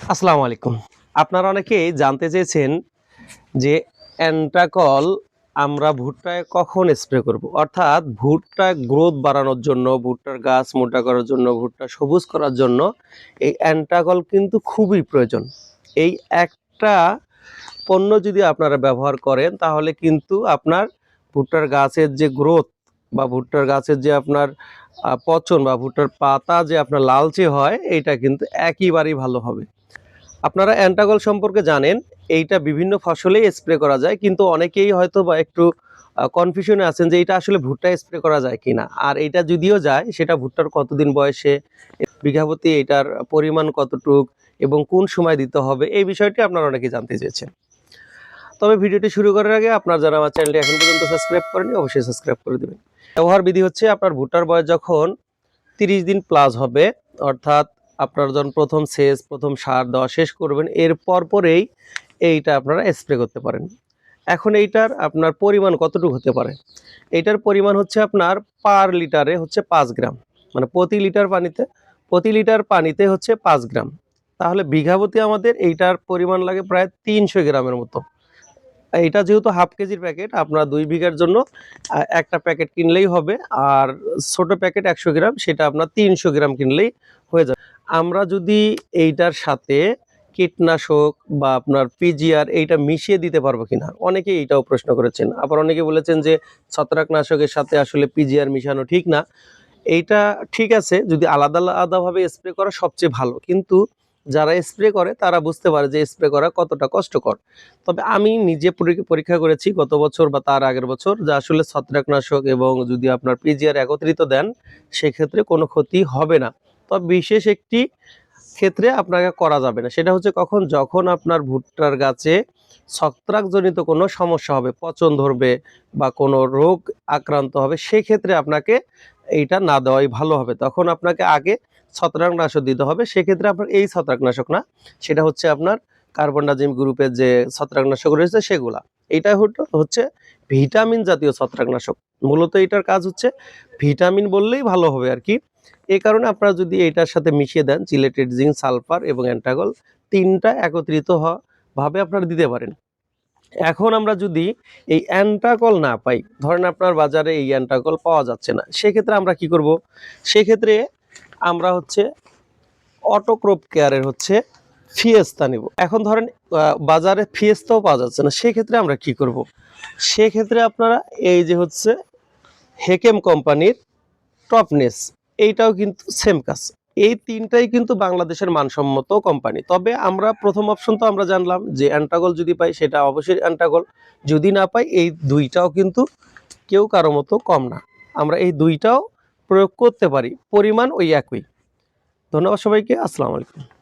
আসসালামু আলাইকুম। আপনারা অনেকেই জানতে চেয়েছেন যে অ্যান্টাকল আমরা ভুট্টায় কখন স্প্রে করব। অর্থাৎ ভুট্টা গ্রোথ বাড়ানোর জন্য, ভুট্টার গাছ মোটা করার জন্য, ভুট্টা সবুজ করার জন্য এই অ্যান্টাকল কিন্তু খুবই প্রয়োজন। এই একটা পণ্য যদি আপনারা ব্যবহার করেন, তাহলে কিন্তু আপনার ভুট্টার গাছের যে গ্রোথ বা ভুট্টার গাছের যে আপনার পচন বা ভুট্টার পাতা যে আপনার লালচে হয় এটা কিন্তু একইবারেই ভালো হবে। আপনারা অ্যান্টাগল সম্পর্কে জানেন, এইটা বিভিন্ন ফসলেই স্প্রে করা যায়, কিন্তু অনেকেই হয়তো বা একটু কনফিউশনে আছেন যে এটা আসলে ভুট্টা স্প্রে করা যায় কিনা। আর এটা যদিও যায়, সেটা ভুট্টার কতদিন বয়সে বিঘাপতি এটার পরিমাণ কতটুক এবং কোন সময় দিতে হবে, এই বিষয়টি আপনারা অনেকে জানতে চেয়েছেন। তবে ভিডিওটি শুরু করার আগে আপনার যারা আমার চ্যানেলটি এখন পর্যন্ত সাবস্ক্রাইব করেনি অবশ্যই সাবস্ক্রাইব করে দেবেন। ব্যবহার বিধি হচ্ছে, আপনার ভুট্টার বয়স যখন তিরিশ দিন প্লাস হবে, অর্থাৎ আপনার যখন প্রথম সেচ, প্রথম সার দেওয়া শেষ করবেন, এর পরপরেই এইটা আপনারা স্প্রে করতে পারেন। এখন এইটার আপনার পরিমাণ কতটুকু হতে পারে? এইটার পরিমাণ হচ্ছে আপনার পার লিটারে হচ্ছে পাঁচ গ্রাম। মানে প্রতি লিটার পানিতে, প্রতি লিটার পানিতে হচ্ছে পাঁচ গ্রাম। তাহলে বিঘাপতি আমাদের এইটার পরিমাণ লাগে প্রায় তিনশো গ্রামের মতো। এইটা যেহেতু হাফ কেজির প্যাকেট আপনার দুই বিঘার জন্য একটা প্যাকেট কিনলেই হবে, আর ছোট প্যাকেট একশো গ্রাম, সেটা আপনার তিনশো গ্রাম কিনলেই হয়ে যাবে। আমরা যদি এইটার সাথে কীটনাশক বা আপনার পিজিআর এইটা মিশিয়ে দিতে পারব কিনা? অনেকে এইটাও প্রশ্ন করেছেন। আবার অনেকে বলেছেন যে ছত্রাকনাশকের সাথে আসলে পিজিআর মিশানো ঠিক না। এইটা ঠিক আছে, যদি আলাদা আলাদাভাবে স্প্রে করা সবচেয়ে ভালো। কিন্তু যারা স্প্রে করে, তারা বুঝতে পারে যে স্প্রে করা কতটা কষ্টকর। তবে আমি নিজে পরী- পরীক্ষা করেছি গত বছর বা তার আগের বছর যে আসলে ছত্রাকনাশক এবং যদি আপনার পিজিআর একত্রিত দেন, সেক্ষেত্রে কোনো ক্ষতি হবে না। তবে বিশেষ একটি ক্ষেত্রে আপনাকে করা যাবে না। সেটা হচ্ছে কখন যখন আপনার ভুট্টার গাছে ছত্রাকজনিত কোনো সমস্যা হবে, পচন ধরবে বা কোনো রোগ আক্রান্ত হবে, সেক্ষেত্রে আপনাকে এইটা না দেওয়াই ভালো হবে। তখন আপনাকে আগে ছত্রাকনাশক দিতে হবে, সেক্ষেত্রে আপনার এই ছত্রাকনাশক না, সেটা হচ্ছে আপনার কার্বনডাজিম গ্রুপের যে ছত্রাকনাশক রয়েছে সেগুলা। এটা হচ্ছে ভিটামিন জাতীয় ছত্রাকনাশক। মূলত এটার কাজ হচ্ছে ভিটামিন বললেই ভালো হবে আর কি। এই কারণে আপনারা যদি এটার সাথে মিশিয়ে দেন চিলেটেড জিঙ্ক, সালফার এবং অ্যান্টাগল, তিনটা একত্রিত ভাবে আপনারা দিতে পারেন। এখন আমরা যদি এই অ্যান্টাকল না পাই, ধরেন আপনার বাজারে এই অ্যান্টাকল পাওয়া যাচ্ছে না, সেক্ষেত্রে আমরা কি করব? সেক্ষেত্রে আমরা হচ্ছে অটোক্রপ কেয়ারের হচ্ছে ফিয়েস্তা নিব। এখন ধরেন বাজারে ফিয়েস্তাও পাওয়া যাচ্ছে না, সেক্ষেত্রে আমরা কি করব? সেক্ষেত্রে আপনারা এই যে হচ্ছে হেকেম কোম্পানির টপনেস এইটাও কিন্তু সেম কাজ। এই তিনটাই কিন্তু বাংলাদেশের মানসম্মত কোম্পানি তবে আমরা প্রথম অপশন তো আমরা জানলাম যে অ্যান্টাগল যদি পাই, সেটা অবশ্যই অ্যান্টাগল যদি না পাই, এই দুইটাও কিন্তু কেউ কারও মতো কম না। আমরা এই দুইটাও প্রয়োগ করতে পারি। পরিমাণ ওই একই। ধন্যবাদ সবাইকে। আসসালামু আলাইকুম।